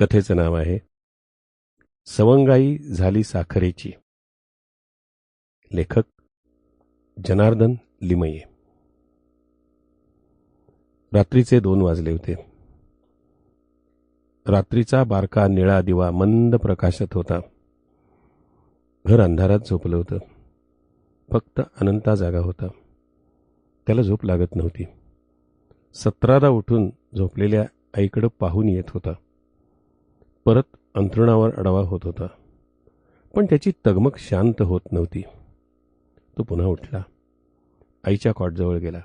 कथेचं नाव आहे सवंगाई झाली साखरेची. लेखक जनार्दन लिमये. रात्रीचे दोन वाजले होते. रात्रीचा बारका निळा दिवा मंद प्रकाशत होता. घर अंधारात झोपलं होतं. फक्त अनंता जागा होता. त्याला झोप लागत नव्हती. सतरादा उठून झोपलेल्या आईकडं पाहून येत होता. परत अंथरुणावर अडवा होत होता. पण त्याची तगमग शांत होत नव्हती. तो पुन्हा उठला. आईच्या कॉटजवळ गेला.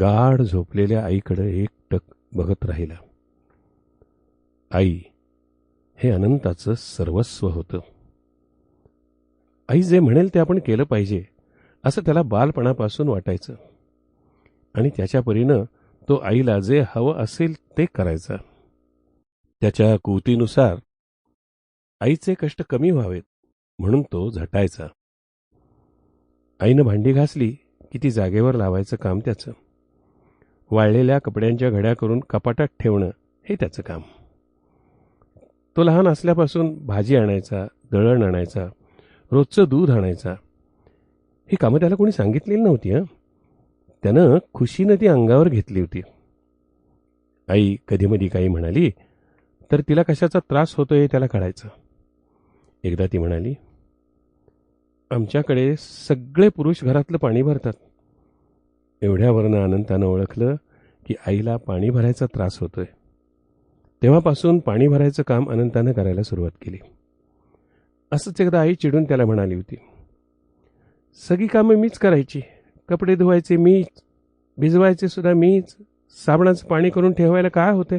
गाढ झोपलेल्या आईकडे एक टक बघत राहिला. आई हे अनंताचं सर्वस्व होतं. आई जे म्हणेल ते आपण केलं पाहिजे असं त्याला बालपणापासून वाटायचं. आणि त्याच्या परीनं तो आईला जे हवं असेल ते करायचा. त्याच्या कुवतीनुसार आईचे कष्ट कमी व्हावेत म्हणून तो झटायचा. आईनं भांडी घासली की ती जागेवर लावायचं काम त्याचं. वाळलेल्या कपड्यांच्या घड्या करून कपाटात ठेवणं हे त्याचं काम. तो लहान असल्यापासून भाजी आणायचा दळण आणायचा रोजचं दूध आणायचा. ही कामं त्याला कोणी सांगितलेली नव्हती हं? त्यानं खुशीनं ती अंगावर घेतली होती. आई कधीमधी काही म्हणाली तर तिला कशाचा त्रास होतोय त्याला कळायचं. एकदा ती म्हणाली आमच्याकडे सगळे पुरुष घरातलं पाणी भरतात. एवढ्यावरनं अनंतानं ओळखलं की आईला पाणी भरायचा त्रास होतोय. तेव्हापासून पाणी भरायचं काम अनंतानं करायला सुरुवात केली. असंच एकदा आई चिडून त्याला म्हणाली होती सगळी कामं मीच करायची. कपडे धुवायचे मीच भिजवायचे सुद्धा मीच. साबणाचं पाणी करून ठेवायला काय होते?